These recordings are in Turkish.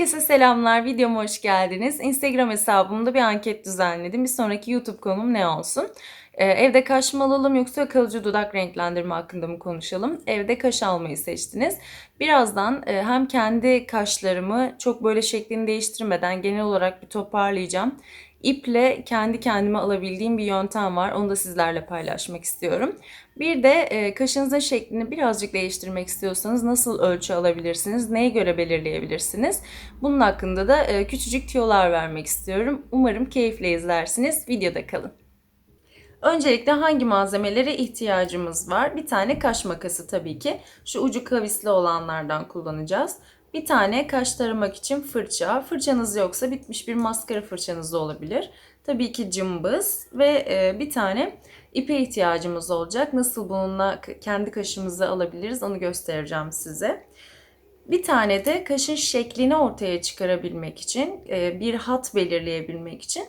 Herkese selamlar. Videoma hoş geldiniz. Instagram hesabımda bir anket düzenledim. Bir sonraki YouTube konum ne olsun? Ee, evde kaş mı alalım yoksa kalıcı dudak renklendirme hakkında mı konuşalım? Evde kaş almayı seçtiniz. Birazdan e, hem kendi kaşlarımı çok böyle şeklini değiştirmeden genel olarak bir toparlayacağım. İple kendi kendime alabildiğim bir yöntem var. Onu da sizlerle paylaşmak istiyorum. Bir de e, kaşınızın şeklini birazcık değiştirmek istiyorsanız nasıl ölçü alabilirsiniz? Neye göre belirleyebilirsiniz? Bunun hakkında da e, küçücük tiyolar vermek istiyorum. Umarım keyifle izlersiniz. Videoda kalın. Öncelikle hangi malzemelere ihtiyacımız var? Bir tane kaş makası tabii ki. Şu ucu kavisli olanlardan kullanacağız. Bir tane kaş taramak için fırça. Fırçanız yoksa bitmiş bir maskara fırçanız da olabilir. Tabii ki cımbız ve e, bir tane ipe ihtiyacımız olacak. Nasıl bununla kendi kaşımızı alabiliriz onu göstereceğim size. Bir tane de kaşın şeklini ortaya çıkarabilmek için, e, bir hat belirleyebilmek için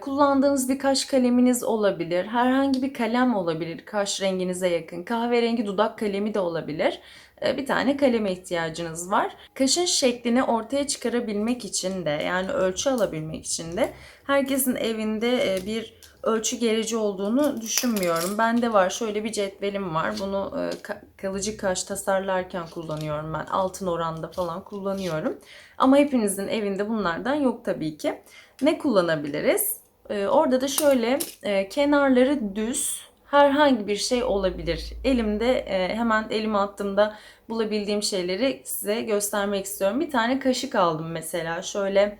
kullandığınız bir kaş kaleminiz olabilir. Herhangi bir kalem olabilir kaş renginize yakın. Kahverengi dudak kalemi de olabilir. E, bir tane kaleme ihtiyacınız var. Kaşın şeklini ortaya çıkarabilmek için de yani ölçü alabilmek için de herkesin evinde e, bir ölçü gereci olduğunu düşünmüyorum. Bende var şöyle bir cetvelim var. Bunu kalıcı kaş tasarlarken kullanıyorum ben. Altın oranda falan kullanıyorum. Ama hepinizin evinde bunlardan yok tabii ki ne kullanabiliriz? Ee, orada da şöyle e, kenarları düz herhangi bir şey olabilir. Elimde e, hemen elime attığımda bulabildiğim şeyleri size göstermek istiyorum. Bir tane kaşık aldım mesela. Şöyle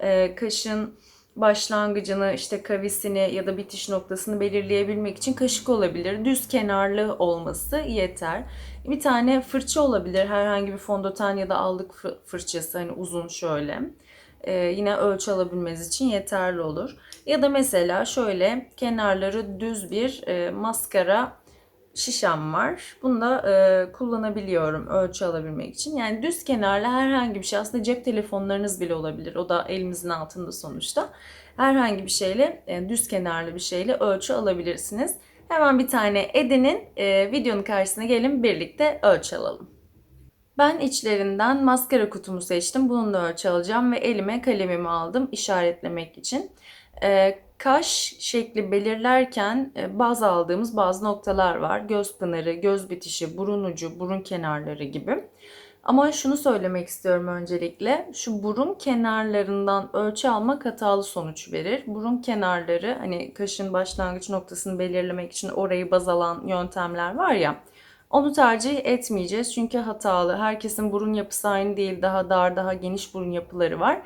e, kaşın başlangıcını işte kavisini ya da bitiş noktasını belirleyebilmek için kaşık olabilir. Düz kenarlı olması yeter. Bir tane fırça olabilir. Herhangi bir fondöten ya da allık fırçası hani uzun şöyle e, yine ölçü alabilmeniz için yeterli olur. Ya da mesela şöyle kenarları düz bir e, maskara şişem var. Bunu da e, kullanabiliyorum ölçü alabilmek için. Yani düz kenarlı herhangi bir şey aslında cep telefonlarınız bile olabilir. O da elimizin altında sonuçta. Herhangi bir şeyle e, düz kenarlı bir şeyle ölçü alabilirsiniz. Hemen bir tane edinin e, videonun karşısına gelin birlikte ölçü alalım. Ben içlerinden maskara kutumu seçtim. Bununla ölçü alacağım ve elime kalemimi aldım işaretlemek için. Ee, kaş şekli belirlerken e, baz aldığımız bazı noktalar var. Göz pınarı, göz bitişi, burun ucu, burun kenarları gibi. Ama şunu söylemek istiyorum öncelikle. Şu burun kenarlarından ölçü almak hatalı sonuç verir. Burun kenarları hani kaşın başlangıç noktasını belirlemek için orayı baz alan yöntemler var ya. Onu tercih etmeyeceğiz çünkü hatalı. Herkesin burun yapısı aynı değil. Daha dar, daha geniş burun yapıları var.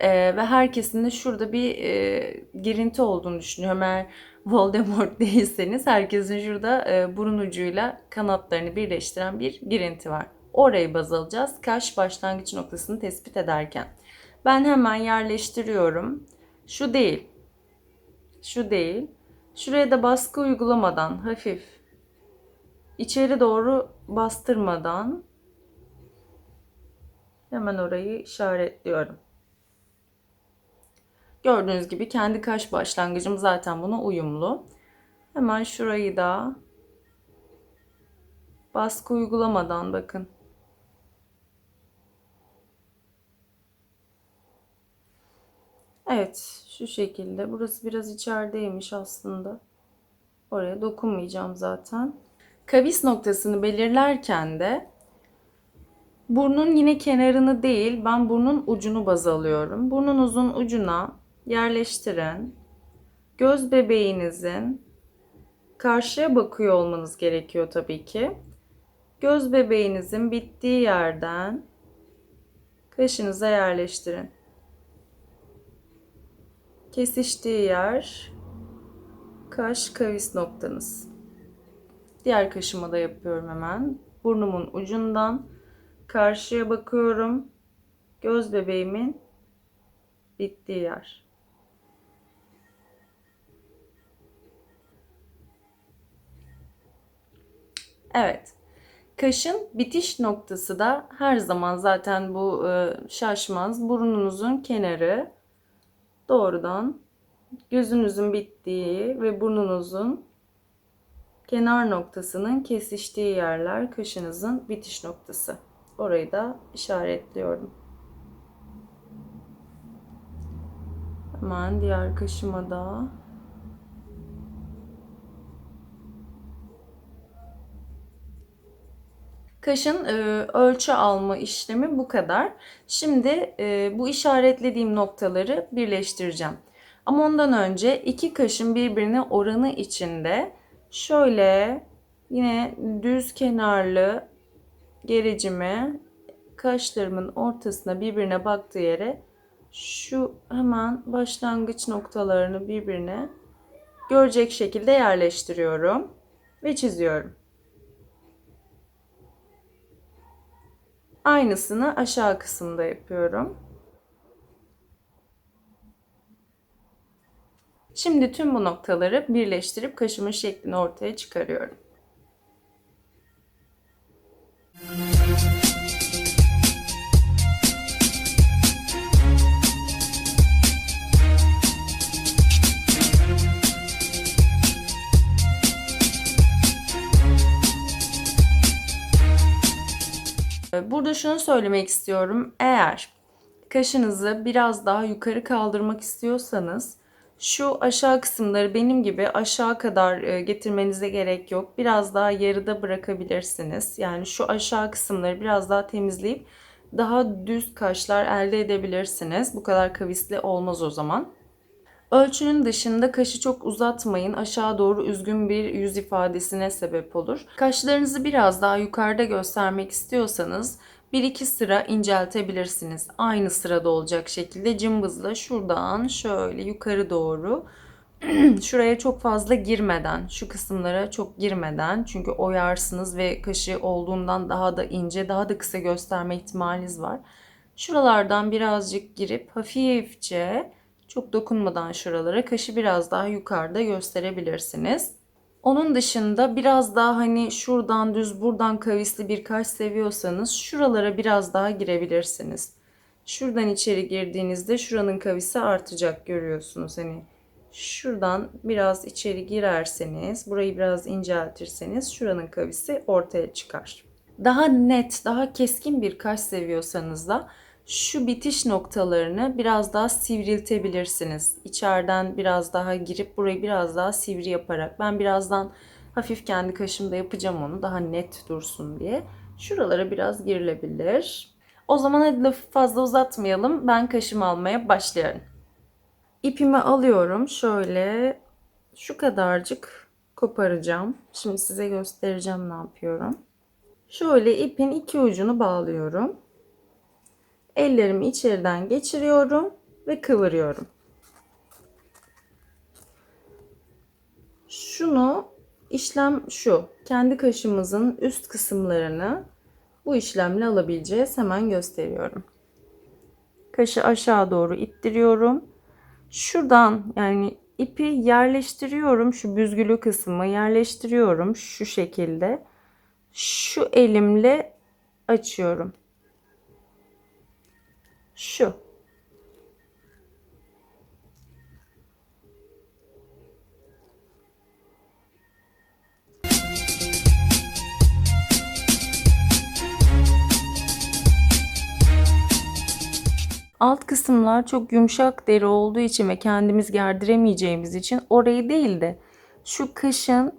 Ee, ve herkesin de şurada bir e, girinti olduğunu düşünüyorum. Eğer Voldemort değilseniz herkesin şurada e, burun ucuyla kanatlarını birleştiren bir girinti var. Orayı baz alacağız. Kaş başlangıç noktasını tespit ederken. Ben hemen yerleştiriyorum. Şu değil. Şu değil. Şuraya da baskı uygulamadan hafif içeri doğru bastırmadan hemen orayı işaretliyorum. Gördüğünüz gibi kendi kaş başlangıcım zaten buna uyumlu. Hemen şurayı da baskı uygulamadan bakın. Evet şu şekilde. Burası biraz içerideymiş aslında. Oraya dokunmayacağım zaten. Kavis noktasını belirlerken de burnun yine kenarını değil ben burnun ucunu baz alıyorum. Burnunuzun ucuna yerleştirin. Göz bebeğinizin karşıya bakıyor olmanız gerekiyor tabii ki. Göz bebeğinizin bittiği yerden kaşınıza yerleştirin. Kesiştiği yer kaş kavis noktanız. Diğer kaşıma da yapıyorum hemen. Burnumun ucundan karşıya bakıyorum. Göz bebeğimin bittiği yer. Evet. Kaşın bitiş noktası da her zaman zaten bu e, şaşmaz. Burnunuzun kenarı doğrudan gözünüzün bittiği ve burnunuzun kenar noktasının kesiştiği yerler kaşınızın bitiş noktası. Orayı da işaretliyorum. Hemen diğer kaşıma da Kaşın e, ölçü alma işlemi bu kadar. Şimdi e, bu işaretlediğim noktaları birleştireceğim. Ama ondan önce iki kaşın birbirine oranı içinde şöyle yine düz kenarlı gericimi kaşlarımın ortasına birbirine baktığı yere şu hemen başlangıç noktalarını birbirine görecek şekilde yerleştiriyorum ve çiziyorum. Aynısını aşağı kısımda yapıyorum. Şimdi tüm bu noktaları birleştirip kaşımın şeklini ortaya çıkarıyorum. Burada şunu söylemek istiyorum. Eğer kaşınızı biraz daha yukarı kaldırmak istiyorsanız şu aşağı kısımları benim gibi aşağı kadar e, getirmenize gerek yok. Biraz daha yarıda bırakabilirsiniz. Yani şu aşağı kısımları biraz daha temizleyip daha düz kaşlar elde edebilirsiniz. Bu kadar kavisli olmaz o zaman. Ölçünün dışında kaşı çok uzatmayın. Aşağı doğru üzgün bir yüz ifadesine sebep olur. Kaşlarınızı biraz daha yukarıda göstermek istiyorsanız 1-2 sıra inceltebilirsiniz. Aynı sırada olacak şekilde cımbızla şuradan şöyle yukarı doğru şuraya çok fazla girmeden, şu kısımlara çok girmeden çünkü oyarsınız ve kaşı olduğundan daha da ince, daha da kısa gösterme ihtimaliniz var. Şuralardan birazcık girip hafifçe çok dokunmadan şuralara kaşı biraz daha yukarıda gösterebilirsiniz. Onun dışında biraz daha hani şuradan düz buradan kavisli bir kaş seviyorsanız şuralara biraz daha girebilirsiniz. Şuradan içeri girdiğinizde şuranın kavisi artacak görüyorsunuz. Hani şuradan biraz içeri girerseniz, burayı biraz inceltirseniz şuranın kavisi ortaya çıkar. Daha net, daha keskin bir kaş seviyorsanız da şu bitiş noktalarını biraz daha sivriltebilirsiniz. İçeriden biraz daha girip burayı biraz daha sivri yaparak. Ben birazdan hafif kendi kaşımda yapacağım onu daha net dursun diye. Şuralara biraz girilebilir. O zaman hadi lafı fazla uzatmayalım. Ben kaşımı almaya başlıyorum. İpimi alıyorum. Şöyle şu kadarcık koparacağım. Şimdi size göstereceğim ne yapıyorum. Şöyle ipin iki ucunu bağlıyorum. Ellerimi içeriden geçiriyorum ve kıvırıyorum. Şunu işlem şu. Kendi kaşımızın üst kısımlarını bu işlemle alabileceğiz. Hemen gösteriyorum. Kaşı aşağı doğru ittiriyorum. Şuradan yani ipi yerleştiriyorum. Şu büzgülü kısmı yerleştiriyorum şu şekilde. Şu elimle açıyorum şu. Alt kısımlar çok yumuşak deri olduğu için ve kendimiz gerdiremeyeceğimiz için orayı değil de şu kaşın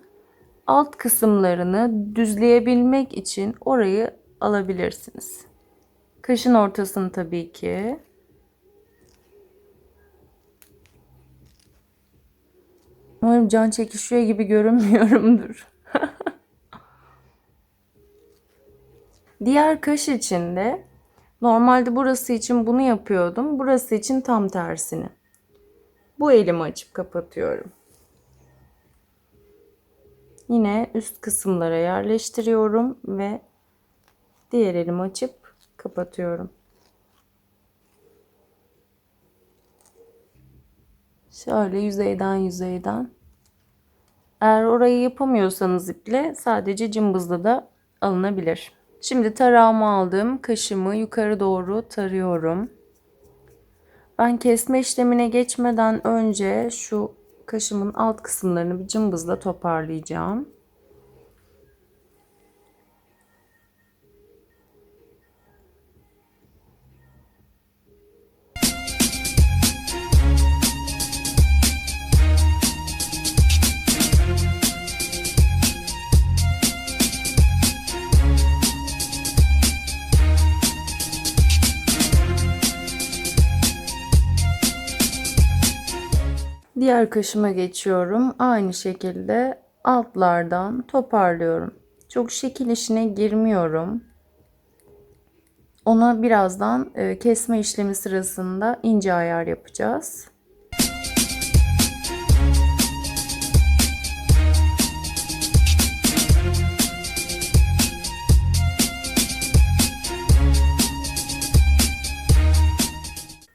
alt kısımlarını düzleyebilmek için orayı alabilirsiniz. Kaşın ortasını tabii ki. Umarım can çekişiyor gibi görünmüyorumdur. Diğer kaş için de normalde burası için bunu yapıyordum. Burası için tam tersini. Bu elimi açıp kapatıyorum. Yine üst kısımlara yerleştiriyorum ve diğer elimi açıp kapatıyorum. Şöyle yüzeyden yüzeyden. Eğer orayı yapamıyorsanız iple sadece cımbızla da alınabilir. Şimdi tarağımı aldım. Kaşımı yukarı doğru tarıyorum. Ben kesme işlemine geçmeden önce şu kaşımın alt kısımlarını bir cımbızla toparlayacağım. Diğer kaşıma geçiyorum. Aynı şekilde altlardan toparlıyorum. Çok şekil işine girmiyorum. Ona birazdan e, kesme işlemi sırasında ince ayar yapacağız.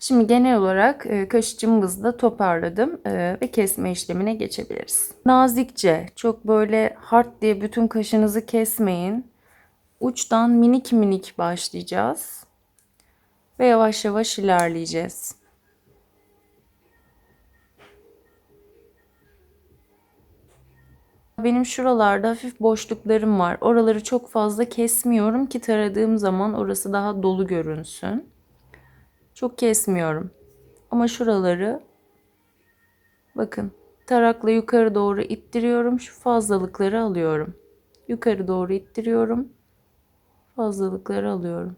Şimdi genel olarak e, kaş cımbızla toparladım e, ve kesme işlemine geçebiliriz. Nazikçe, çok böyle hard diye bütün kaşınızı kesmeyin. Uçtan minik minik başlayacağız ve yavaş yavaş ilerleyeceğiz. Benim şuralarda hafif boşluklarım var. Oraları çok fazla kesmiyorum ki taradığım zaman orası daha dolu görünsün. Çok kesmiyorum. Ama şuraları bakın tarakla yukarı doğru ittiriyorum. Şu fazlalıkları alıyorum. Yukarı doğru ittiriyorum. Fazlalıkları alıyorum.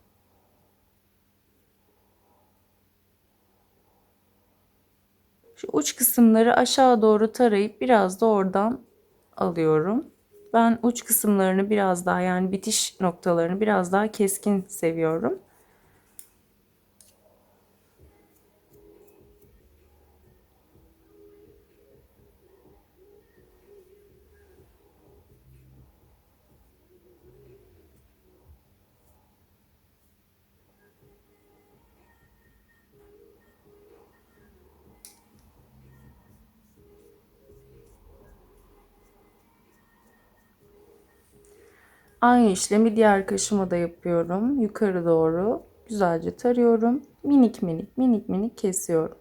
Şu uç kısımları aşağı doğru tarayıp biraz da oradan alıyorum. Ben uç kısımlarını biraz daha yani bitiş noktalarını biraz daha keskin seviyorum. Aynı işlemi diğer kaşıma da yapıyorum. Yukarı doğru güzelce tarıyorum. Minik minik minik minik kesiyorum.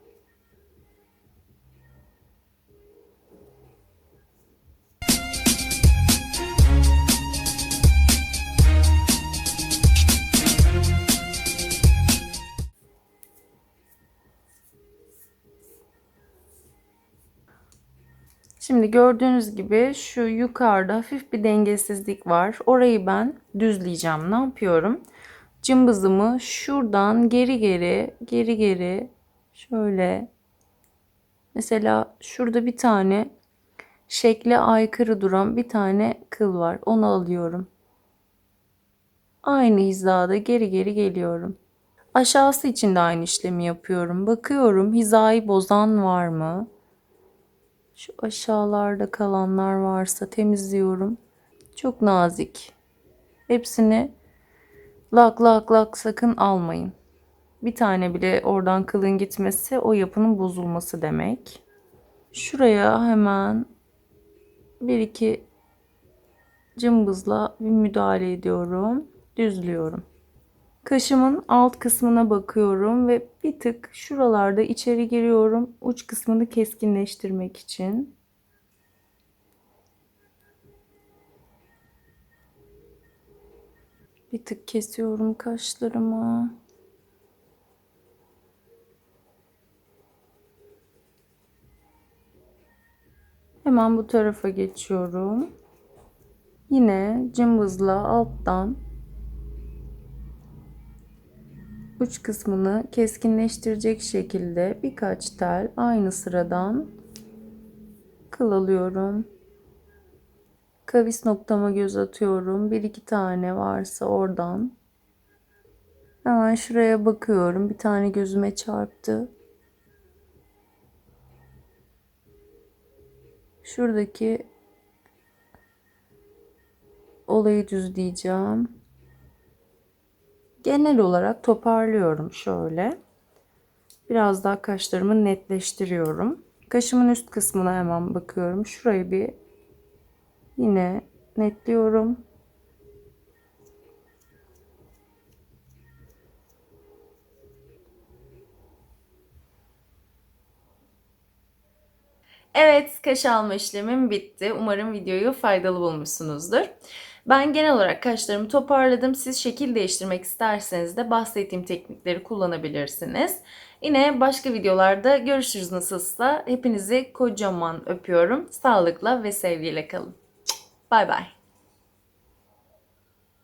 Şimdi gördüğünüz gibi şu yukarıda hafif bir dengesizlik var. Orayı ben düzleyeceğim. Ne yapıyorum? Cımbızımı şuradan geri geri geri geri şöyle mesela şurada bir tane şekle aykırı duran bir tane kıl var. Onu alıyorum. Aynı hizada geri geri geliyorum. Aşağısı için de aynı işlemi yapıyorum. Bakıyorum hizayı bozan var mı? Şu aşağılarda kalanlar varsa temizliyorum. Çok nazik. Hepsini lak lak lak sakın almayın. Bir tane bile oradan kılın gitmesi o yapının bozulması demek. Şuraya hemen bir iki cımbızla bir müdahale ediyorum. Düzlüyorum. Kaşımın alt kısmına bakıyorum ve bir tık şuralarda içeri giriyorum uç kısmını keskinleştirmek için. Bir tık kesiyorum kaşlarımı. Hemen bu tarafa geçiyorum. Yine cımbızla alttan uç kısmını keskinleştirecek şekilde birkaç tel aynı sıradan kıl alıyorum. Kavis noktama göz atıyorum. Bir iki tane varsa oradan. Hemen şuraya bakıyorum. Bir tane gözüme çarptı. Şuradaki olayı düzleyeceğim. Genel olarak toparlıyorum şöyle. Biraz daha kaşlarımı netleştiriyorum. Kaşımın üst kısmına hemen bakıyorum. Şurayı bir yine netliyorum. Evet, kaş alma işlemim bitti. Umarım videoyu faydalı bulmuşsunuzdur. Ben genel olarak kaşlarımı toparladım. Siz şekil değiştirmek isterseniz de bahsettiğim teknikleri kullanabilirsiniz. Yine başka videolarda görüşürüz nasılsa. Hepinizi kocaman öpüyorum. Sağlıkla ve sevgiyle kalın. Bay bay.